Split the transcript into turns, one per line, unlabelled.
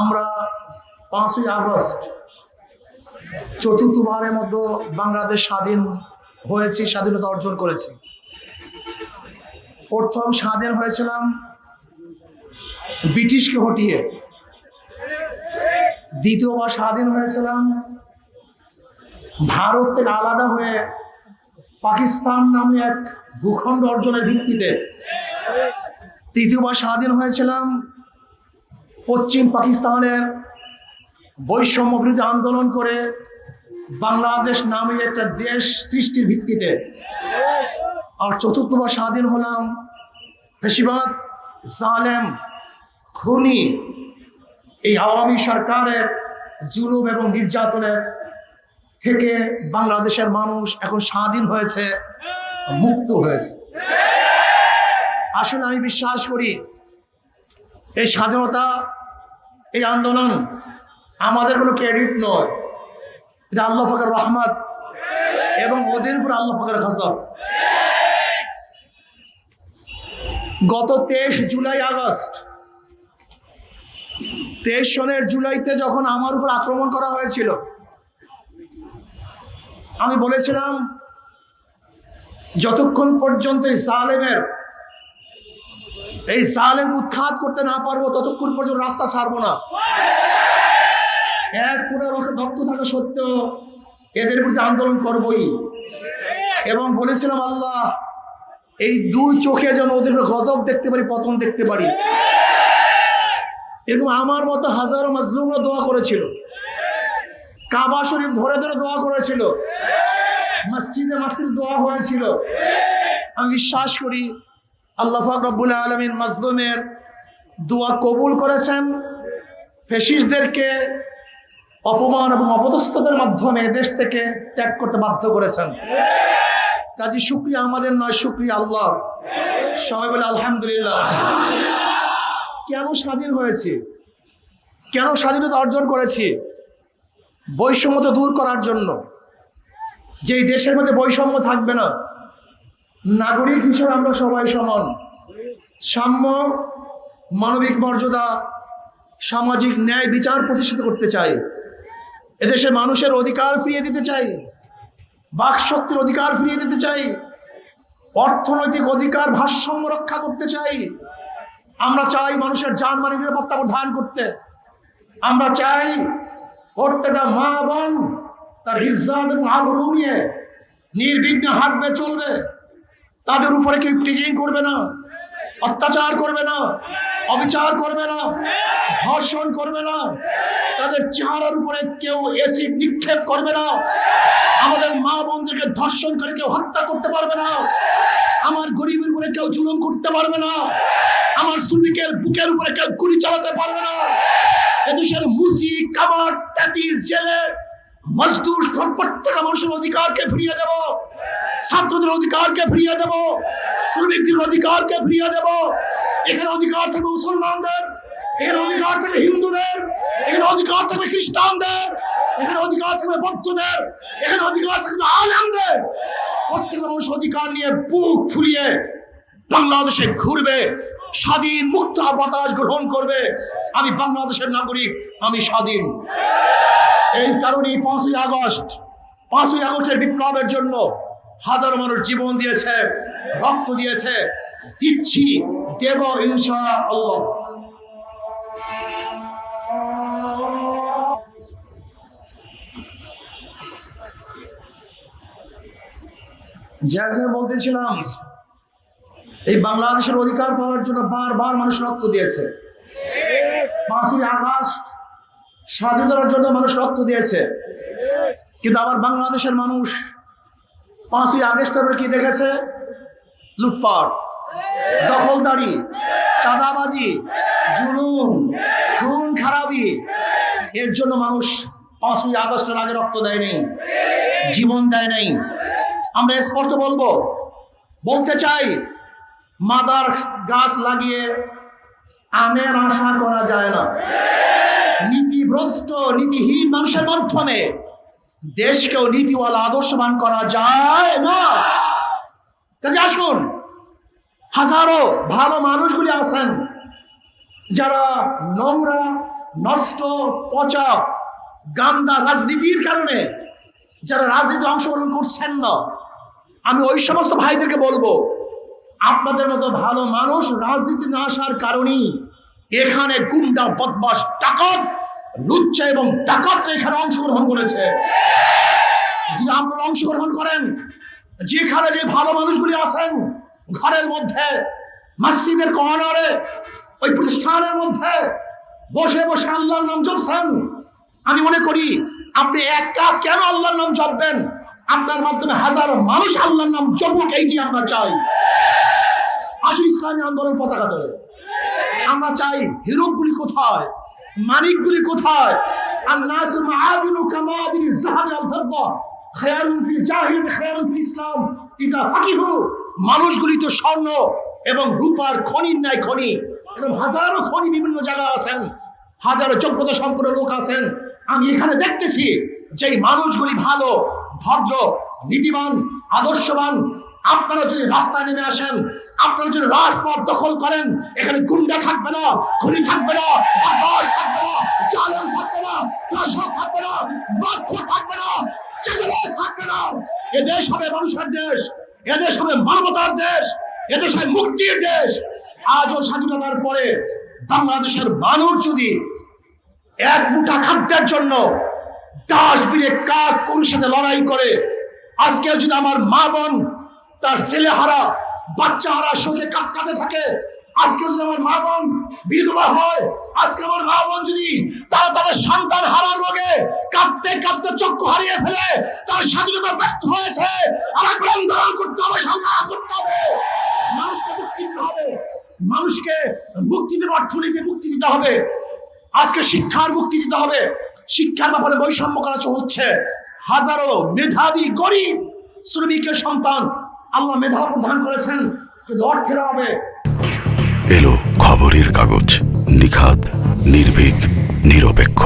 আমরা পাঁচই আগস্ট চতুর্থবারের মতো বাংলাদেশ স্বাধীন হয়েছি, স্বাধীনতা অর্জন করেছি। প্রথম স্বাধীন হয়েছিলাম ব্রিটিশকে হটিয়ে। দ্বিতীয়বার স্বাধীন হয়েছিলাম ভারত থেকে আলাদা হয়ে পাকিস্তান নামে এক ভূখণ্ড অর্জনের ভিত্তিতে। তৃতীয়বার স্বাধীন হয়েছিলাম পশ্চিম পাকিস্তানের বৈষম্য বিরোধী আন্দোলন করে বাংলাদেশ নামে একটা দেশ সৃষ্টির ভিত্তিতে আর চতুর্থবার স্বাধীন হলাম। বেশিরভাগ জালেম, খুনি এই আওয়ামী সরকারের জুলুম এবং নির্যাতনের থেকে বাংলাদেশের মানুষ এখন স্বাধীন হয়েছে, মুক্ত হয়েছে। আসলে আমি বিশ্বাস করি এই স্বাধীনতা, এই আন্দোলন আমাদের কোনো ক্রেডিট নয়। এটা আল্লাহ ফাকর রহমত এবং ওদের উপর আল্লাহ ফাকর গজব। গত তেইশ জুলাই আগস্ট, তেইশ সনের জুলাইতে যখন আমার উপর আক্রমণ করা হয়েছিল, আমি বলেছিলাম, যতক্ষণ পর্যন্ত এই জালেমের এই জালেম উৎখাত করতে না পারব, ততক্ষণ পর্যন্ত রাস্তা ছাড়বো না। এক পুরো রক্ত থাকা সত্ত্বেও এদের বিরুদ্ধে আন্দোলন করবই। এবং বলেছিলাম, আল্লাহ, এই দুই চোখে যেন ওদের গজব দেখতে পারি, পতন দেখতে পারি। এরকম আমার মতো হাজারো মাজলুমরা দোয়া করেছিল। কাবা শরীফ ধরে ধরে দোয়া করেছিল। মসজিদে মসজিদ দোয়া হয়েছিল। আমি বিশ্বাস করি আল্লাহ পাক রব্বুল আলমিন মাজলুমের দোয়া কবুল করেছেন। ফেসিসদেরকে অপমান এবং অপদস্থতার মাধ্যমে দেশ থেকে ত্যাগ করতে বাধ্য করেছেন। কাজী শুক্রিয়া আমাদের নয়, শুক্রিয়া আল্লাহ সবাই বলে আলহামদুলিল্লাহ। কেন স্বাধীন হয়েছে? কেন স্বাধীনতা অর্জন করেছি? বৈষম্যতা দূর করার জন্য। যেই দেশের মধ্যে বৈষম্য থাকবে না নাগরিক হিসেবে আমরা সবাই সমান। সাম্য, মানবিক মর্যাদা, সামাজিক ন্যায় বিচার প্রতিষ্ঠিত করতে চাই। এদেশে মানুষের অধিকার ফিরিয়ে দিতে চাই। বাক শক্তির অধিকার ফিরিয়ে দিতে চাই। অর্থনৈতিক অধিকার ভারসাম্য রক্ষা করতে চাই। আমরা চাই মানুষের জানমানের নিরাপত্তা প্রদান করতে। আমরা চাই প্রত্যেকটা মা বোন তার ইজ্জাত এবং আগ্রহ নিয়ে নির্বিঘ্নে হাঁটবে, চলবে। তাদের উপরে কেউ প্রিজিং করবে না, অত্যাচার করবে না, অবিচার করবে না, ধর্ষণ করবে না, তাদের চেহারার উপরে কেউ এসিড নিক্ষেপ করবে না, আমাদের মা বোনদেরকে ধর্ষণ করে কেউ হত্যা করতে পারবে না, আমার গরিবের উপরে কেউ জুলুম করতে পারবে না, আমার শ্রমিকের বুকের উপরে কেউ গুলি চালাতে পারবে না, এদেশের মুচি কামার ট্যাপি জেলে, মজদুর প্রত্যেকটা মানুষের অধিকারকে ফিরিয়ে দেব। ছাত্রদের অধিকারকে ফিরিয়ে দেব, শ্রমিকদের অধিকারকে ফিরিয়ে দেব। এখানে অধিকার থাকবে মুসলমানদের, এখানে অধিকার থাকবে হিন্দুদের, এখানে অধিকার থাকবে খ্রিস্টানদের, এখানে অধিকার থাকবে বৌদ্ধদের, এখানে অধিকার থাকবে আলেমদের। প্রত্যেকটা মানুষ অধিকার নিয়ে বুক ফুলিয়ে বাংলাদেশে ঘুরবে, স্বাধীন মুক্ত বাতাস গ্রহণ করবে। আমি বাংলাদেশের নাগরিক, আমি স্বাধীন। এই কারণেই পাঁচই আগস্ট, পাঁচই আগস্টের বিপ্লবের জন্য হাজারো মানুষ জীবন দিয়েছে, রক্ত দিয়েছে। দিচ্ছি, দেব ইনশা আল্লাহ যেখানে বলতেছিলাম, এই বাংলাদেশের অধিকার পাওয়ার জন্য বারবার মানুষ রক্ত দিয়েছে। পাঁচই আগস্ট স্বাধীনতার জন্য মানুষ রক্ত দিয়েছে। কিন্তু আবার বাংলাদেশের মানুষ পাঁচই আগস্টের পরে কি দেখেছে? লুটপাট, দখলদারি, চাঁদাবাজি, জুলুম, খুন, খারাপি। এর জন্য মানুষ পাঁচই আগস্টের আগে রক্ত দেয় নেই, জীবন দেয় নাই। আমরা স্পষ্ট বলব, বলতে চাই, মাদার গাছ লাগিয়ে আমের আশা করা যায় না। নীতিভ্রষ্ট, নীতিহীন মানুষের মাধ্যমে দেশকেও নীতিওয়ালা আদর্শবান করা যায় না। কাজে আসুন, হাজারো ভালো মানুষগুলি আছেন যারা নোংরা, নষ্ট, পচা, গান্দা রাজনীতির কারণে যারা রাজনীতি অংশগ্রহণ করছেন না। আমি ওই সমস্ত ভাইদেরকে বলব, আপনাদের মতো ভালো মানুষ রাজনীতি না আসার কারণেই এখানে গুন্ডা বদমাস ডাকাত লুচ্চা এবং ডাকাতরা এখানে অংশগ্রহণ করেছে। যদি আপনারা অংশগ্রহণ করেন, যেখানে যে ভালো মানুষগুলি আছেন, ঘরের মধ্যে, মসজিদের কর্নারে, ওই প্রতিষ্ঠানের মধ্যে, বসে বসে আল্লাহর নাম জপছেন। আমি মনে করি, আপনি একা কেন আল্লাহর নাম জপবেন? আপনার মাধ্যমে হাজারো মানুষ আল্লাহর নাম জপুক, এইটি আমরা চাই। আসুন ইসলামী আন্দোলন পতাকা তোলে আমরা চাই হিরোগুলি কোথায়? মানিকগুলি কোথায়? আর নাসুর মাআদিনু কামাদিন জাহাব আল ফিদ্দা খায়ারুন ফিল জাহিলিয়াত খায়ারুন ফিল ইসলাম। ইজা ফাকিহু। মানুষগুলি তো স্বর্ণ এবং রূপার খনির ন্যায় খনি। এরকম হাজারো খনি বিভিন্ন জায়গায় আছেন। হাজারো যোগ্যতা সম্পন্ন লোক আছেন। আমি এখানে দেখতেছি যে মানুষগুলি ভালো, ভদ্র, নীতিবান, আদর্শবান আপনারা যদি রাস্তায় নেমে আসেন, আপনারা যদি রাজপথ দখল করেন, এখানে গুন্ডা থাকবে না, খুনি থাকবে না আবাস থাকবে না চালন থাকবে না প্রসব থাকবে না বাচ্চা থাকবে না থাকবে না। এ দেশ হবে মানুষের দেশ, এ দেশ হবে মানবতার দেশ, এ দেশ হবে মুক্তির দেশ। আজও স্বাধীনতার পরে বাংলাদেশের মানুষ যদি এক মুঠা খাদ্যের জন্য ডাস্টবিনে কাক গরুর সাথে লড়াই করে আজকে যদি আমার মা বোন তার ছেলে হারা, বাচ্চা হারা শরীরে কাঁদতে থাকে। আজকে যদি আমার মা বোন বিধবা হয়, আজকে আমার মা বোন যদি তারা তাদের সন্তান হারার রোগে কাঁদতে কাঁদতে চক্ষু হারিয়ে ফেলে, তার স্বাধীনতা ব্যর্থ হয়েছে। আর আন্দোলন করতে হবে, সংগ্রাম করতে হবে। মানুষকে মুক্তি দিতে হবে। মানুষকে মুক্তি দেবে অর্থনীতি মুক্তি দিতে হবে। আজকে শিক্ষার মুক্তি দিতে হবে। শিক্ষার ব্যাপারে বৈষম্য করা হচ্ছে। হাজারো মেধাবী গরিব শ্রমিকের সন্তান আল্লাহ মেধা প্রদান করেছেন কিন্তু অর্থের অভাবে।
এলো খবরের কাগজ নিখাদ নির্ভীক নিরপেক্ষ।